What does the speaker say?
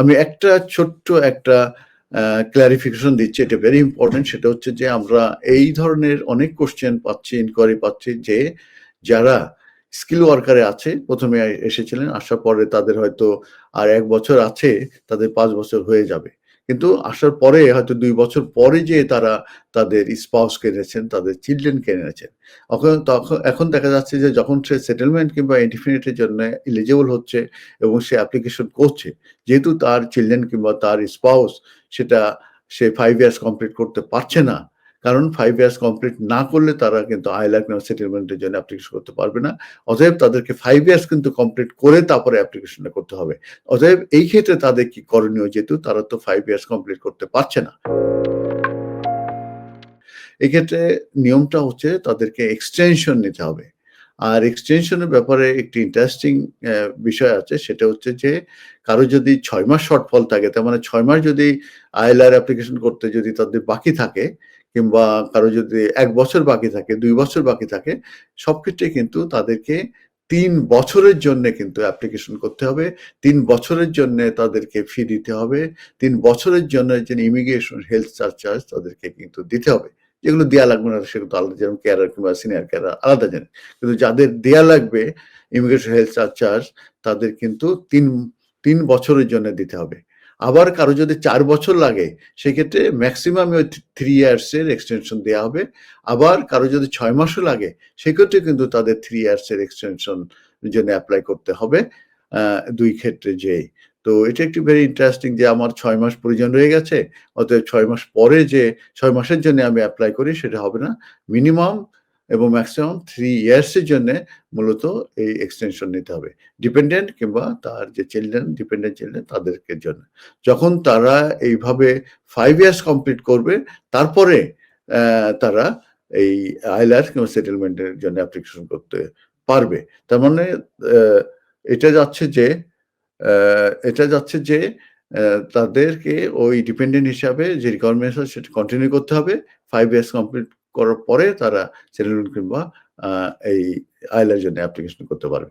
আমি একটা ছোট্ট একটা ক্লারিফিকেশন দিচ্ছি, এটা ভেরি ইম্পর্টেন্ট সেটা হচ্ছে যে আমরা এই ধরনের অনেক কোশ্চেন পাচ্ছি ইনকোয়ারি পাচ্ছি যে যারা স্কিল ওয়ার্কারে আছে, প্রথমে এসেছিলেন, আসার পরে তাদের হয়তো আর এক বছর আছে, তাদের পাঁচ বছর হয়ে যাবে। কিন্তু আসার পরে হয়তো দুই বছর পরে যে তারা তাদের স্পাউস কিনেছেন, তাদের চিলড্রেন কিনেছেন এখন তখন এখন দেখা যাচ্ছে যে যখন সে সেটেলমেন্ট কিংবা ইনডিফিনিটের জন্য এলিজিবল হচ্ছে এবং সে অ্যাপ্লিকেশন করছে, যেহেতু তার চিলড্রেন কিংবা তার স্পাউস সেটা সে ফাইভ ইয়ার্স কমপ্লিট করতে পারছে না কারণ ফাইভ ইয়ার্স কমপ্লিট না করলে তারা কিন্তু আইলাক সেটেলমেন্টের জন্য অ্যাপ্লিকেশন করতে পারবে না। অতএব তাদেরকে ফাইভ ইয়ার্স কিন্তু কমপ্লিট করে তারপরে অ্যাপ্লিকেশনটা করতে হবে। অতএব এই ক্ষেত্রে তাদের কি করণীয় যেহেতু, তারা তো ফাইভ ইয়ার্স কমপ্লিট করতে পারছে না। এক্ষেত্রে নিয়মটা হচ্ছে তাদেরকে এক্সটেনশন নিতে হবে। আর এক্সটেনশনের ব্যাপারে একটি ইন্টারেস্টিং বিষয় আছে, সেটা হচ্ছে যে কারও যদি ছয় মাস শর্টফল থাকে, তার মানে ছয় মাস যদি আইএলআর অ্যাপ্লিকেশন করতে যদি তাদের বাকি থাকে কিংবা কারও যদি এক বছর বাকি থাকে, দুই বছর বাকি থাকে, সব ক্ষেত্রে কিন্তু তাদেরকে তিন বছরের জন্য কিন্তু অ্যাপ্লিকেশন করতে হবে। তিন বছরের জন্য তাদেরকে ফি দিতে হবে। তিন বছরের জন্য যে ইমিগ্রেশন হেলথ চার্জ তাদেরকে কিন্তু দিতে হবে। যেগুলো দেওয়া লাগবে না, সেগুলো আলাদা, যেমন ক্যারার কিংবা সিনিয়র ক্যারার আলাদা জানে কিন্তু যাদের দেয়া লাগবে ইমিগ্রেশন হেলথ চার্জ তাদের কিন্তু তিন তিন বছরের জন্য দিতে হবে। আবার কারও যদি চার বছর লাগে, সেক্ষেত্রে ম্যাক্সিমাম ওই থ্রি ইয়ার্সের এক্সটেনশন দেওয়া হবে। আবার কারও যদি ছয় মাসও লাগে, সেক্ষেত্রে কিন্তু তাদের থ্রি ইয়ার্সের এক্সটেনশন জন্য অ্যাপ্লাই করতে হবে দুই ক্ষেত্রে যেই তো এটা একটি ভেরি ইন্টারেস্টিং যে আমার ছয় মাস প্রয়োজন রয়ে গেছে, অতএব ছয় মাস পরে যে, ছয় মাসের জন্য আমি অ্যাপ্লাই করি, সেটা হবে না। মিনিমাম এবং ম্যাক্সিমাম থ্রি ইয়ার্সের জন্য মূলত এই এক্সটেনশন নিতে হবে। ডিপেন্ডেন্ট কিংবা তার যে চিলড্রেন ডিপেন্ডেন্ট চিলড্রেন তাদেরকে জন্য। যখন তারা এইভাবে ফাইভ ইয়ার্স কমপ্লিট করবে, তারপরে তারা এই আইলার কিংবা সেটেলমেন্টের জন্য অ্যাপ্লিকেশন করতে পারবে। তার মানে এটা যাচ্ছে যে এটা যাচ্ছে যে তাদেরকে ওই ডিপেন্ডেন্ট হিসাবে যে রিকোয়ারমেন্টস সেটা কন্টিনিউ করতে হবে। ফাইভ ইয়ার্স কমপ্লিট করার পরে তারা সেটেলমেন্ট কিংবা এই আইলার জন্য অ্যাপ্লিকেশন করতে পারবে।